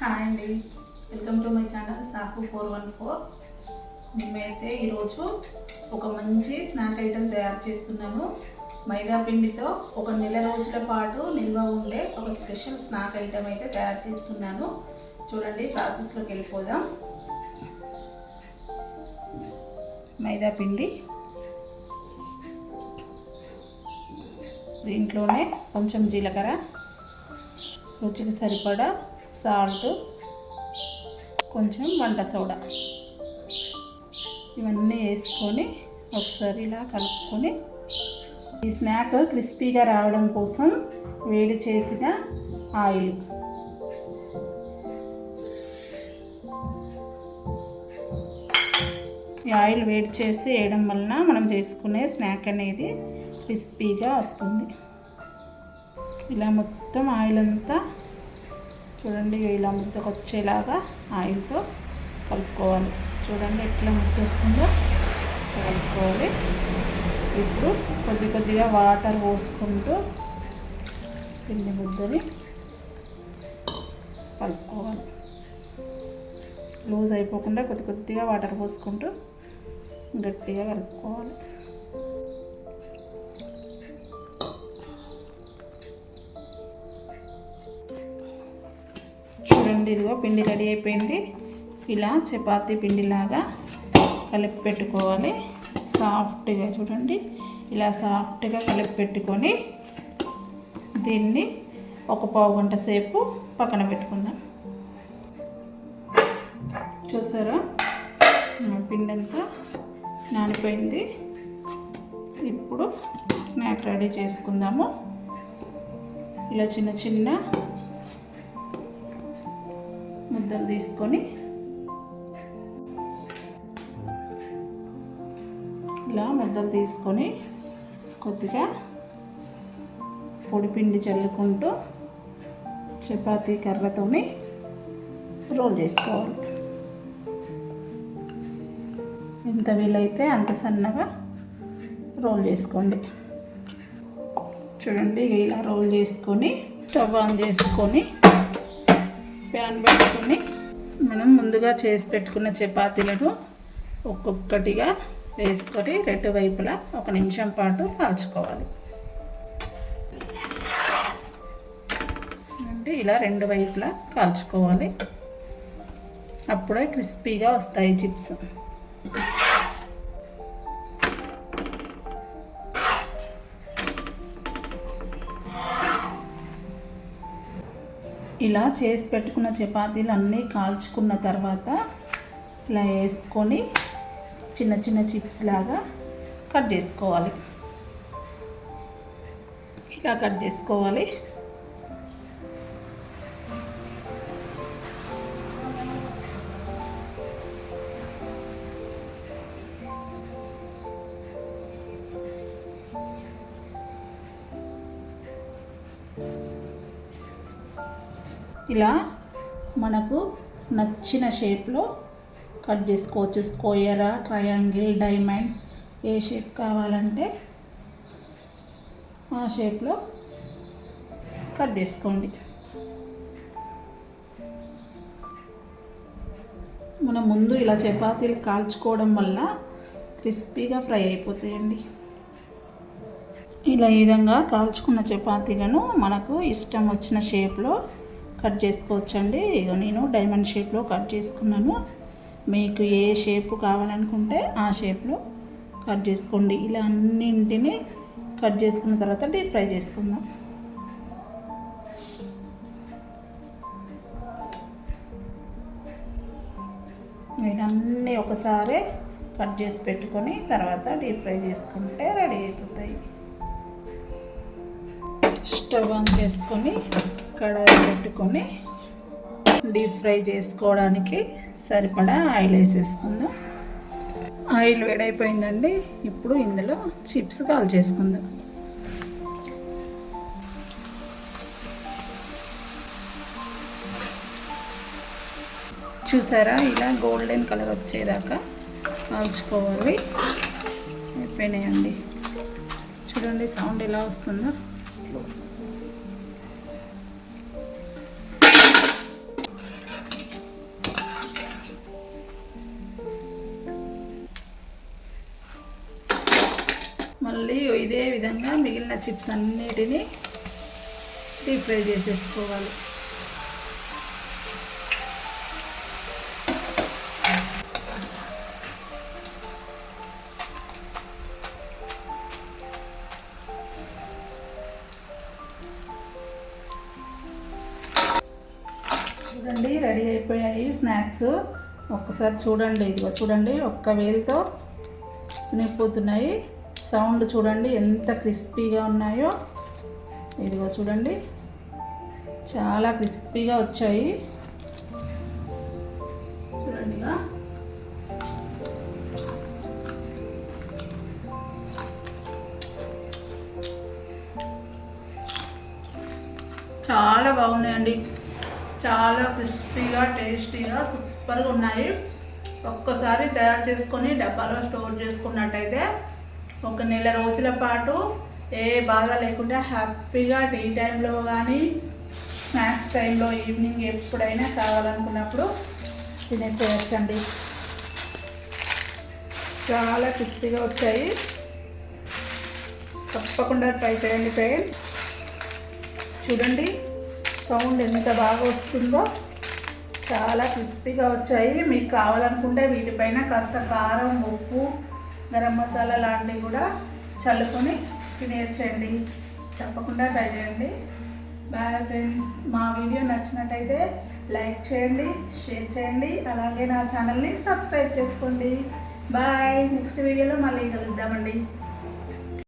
Hi అండి. Welcome to my channel Sahu four one four మేమైతే ఈరోజు ఒక మంచి స్నాక్ ఐటెం తయారు చేస్తున్నాను మైదా పిండితో ఒక నెల రోజుల పాటు నిల్వ ఉండే ఒక స్పెషల్ స్నాక్ ఐటెం అయితే తయారు చేస్తున్నాను. చూడండి ప్రాసెస్లోకి వెళ్ళిపోదాం. మైదా పిండి. దీంట్లోనే కొంచెం జీలకర్ర రుచికి సరిపడా సాల్ట్ కొంచెం వంట సోడా. ఇవన్నీ వేసుకొని ఒకసారి ఇలా కలుపుకొని ఈ స్నాక్ క్రిస్పీగా రావడం కోసం వేడి చేసిన ఆయిల్. ఈ ఆయిల్ వేడి చేసి వేయడం వలన మనం చేసుకునే స్నాక్ అనేది క్రిస్పీగా వస్తుంది. ఇలా మొత్తం ఆయిల్ అంతా చూడండి ఇలా ముద్దకు వచ్చేలాగా ఆయిల్తో కలుపుకోవాలి. చూడండి ఎట్లా ముద్ద వస్తుందో కలుపుకోవాలి. ఇప్పుడు కొద్ది కొద్దిగా వాటర్ పోసుకుంటూ పిండి ముద్దని కలుపుకోవాలి. లూజ్ అయిపోకుండా కొద్ది కొద్దిగా వాటర్ పోసుకుంటూ గట్టిగా కలుపుకోవాలి. చూడండి ఇదిగో పిండి రెడీ అయిపోయింది. ఇలా చపాతి పిండిలాగా కలిపి పెట్టుకోవాలి. సాఫ్ట్గా చూడండి ఇలా సాఫ్ట్గా కలిపి పెట్టుకొని దీన్ని ఒక పావు గంట సేపు పక్కన పెట్టుకుందాం. చూసారా? పిండి అంతా నానిపోయింది. ఇప్పుడు స్నాక్ రెడీ చేసుకుందాము. ఇలా చిన్న చిన్న ముద్దలు తీసుకొని ఇలా ముద్దలు తీసుకొని కొద్దిగా పొడిపిండి చల్లుకుంటూ చపాతీ కర్రతోని రోల్ చేసుకోవాలి. ఎంత వీలైతే అంత సన్నగా రోల్ చేసుకోండి. చూడండి ఇలా రోల్ చేసుకొని స్టవ్ ఆన్ చేసుకొని ప్యాన్ పెట్టుకుని మనం ముందుగా చేసి పెట్టుకున్న చపాతీలను ఒక్కొక్కటిగా వేసుకొని రెండు వైపులా ఒక నిమిషం పాటు కాల్చుకోవాలి. అంటే ఇలా రెండు వైపులా కాల్చుకోవాలి. అప్పుడే క్రిస్పీగా వస్తాయి చిప్స్. ఇలా చేసి పెట్టుకున్న చపాతీలు అన్నీ కాల్చుకున్న తర్వాత ఇలా వేసుకొని చిన్న చిన్న చిప్స్ లాగా కట్ చేసుకోవాలి. ఇలా కట్ చేసుకోవాలి. ఇలా మనకు నచ్చిన షేప్లో కట్ చేసుకోవచ్చు. స్క్వేరా ట్రయాంగిల్ డైమండ్ ఏ షేప్ కావాలంటే ఆ షేప్లో కట్ చేసుకోండి. మనం ముందు ఇలా చపాతీలు కాల్చుకోవడం వల్ల క్రిస్పీగా ఫ్రై అయిపోతాయండి. ఇలా ఈ విధంగా కాల్చుకున్న చపాతీలను మనకు ఇష్టం వచ్చిన షేప్లో కట్ చేసుకోవచ్చండి. ఇక నేను డైమండ్ షేప్లో కట్ చేసుకున్నాను. మీకు ఏ షేప్ కావాలనుకుంటే ఆ షేప్లో కట్ చేసుకోండి. ఇలా అన్నింటిని కట్ చేసుకున్న తర్వాత డీప్ ఫ్రై చేసుకుందాం. అన్నీ ఒకసారి కట్ చేసి పెట్టుకొని తర్వాత డీప్ ఫ్రై చేసుకుంటే రెడీ అయిపోతాయి. స్టవ్ ఆన్ చేసుకొని కడాయి పెట్టుకొని డీప్ ఫ్రై చేసుకోవడానికి సరిపడా ఆయిల్ వేసేసుకుందాం. ఆయిల్ వేడైపోయిందండి. ఇప్పుడు ఇందులో చిప్స్ కాల్ చేసుకుందాం చూసారా? ఇలా గోల్డెన్ కలర్ వచ్చేదాకా కాల్చుకోవాలి. అయిపోయినాయండి. చూడండి సౌండ్ ఎలా వస్తుందో. మళ్ళీ ఇదే విధంగా మిగిలిన చిప్స్ అన్నిటినీ డీప్ ఫ్రై చేసేసుకోవాలి. చూడండి రెడీ అయిపోయాయి స్నాక్స్. ఒక్కసారి చూడండి ఇదిగో చూడండి ఒక్క వేలుతో చినిగిపోతున్నాయి. సౌండ్ చూడండి ఎంత క్రిస్పీగా ఉన్నాయో. ఇదిగో చూడండి చాలా క్రిస్పీగా వచ్చాయి. చూడండి చాలా బాగున్నాయండి. చాలా క్రిస్పీగా టేస్టీగా సూపర్గా ఉన్నాయి. ఒక్కసారి తయారు చేసుకొని డబ్బాలో స్టోర్ చేసుకున్నట్టయితే ఒక నెల రోజుల పాటు ఏ బాధ లేకుండా హ్యాపీగా టీ టైంలో కానీ స్నాక్స్ టైంలో ఈవినింగ్ ఎప్పుడైనా కావాలనుకున్నప్పుడు తినేసేయచ్చండి. చాలా క్రిస్పీగా వచ్చాయి. తప్పకుండా ట్రై చేయండి ఫ్రెండ్ చూడండి సౌండ్ ఎంత బాగా వస్తుందో. చాలా క్రిస్పీగా వచ్చాయి. మీకు కావాలనుకుంటే వీటిపైన కాస్త కారం ఉప్పు గరం మసాలా లాంటివి కూడా చల్లుకొని తినేయచ్చండి తప్పకుండా ట్రై చేయండి. బాయ్ ఫ్రెండ్స్ మా వీడియో నచ్చినట్టయితే లైక్ చేయండి షేర్ చేయండి అలాగే నా ఛానల్ని సబ్స్క్రైబ్ చేసుకోండి. బాయ్ నెక్స్ట్ వీడియోలో మళ్ళీ కలుద్దామండి.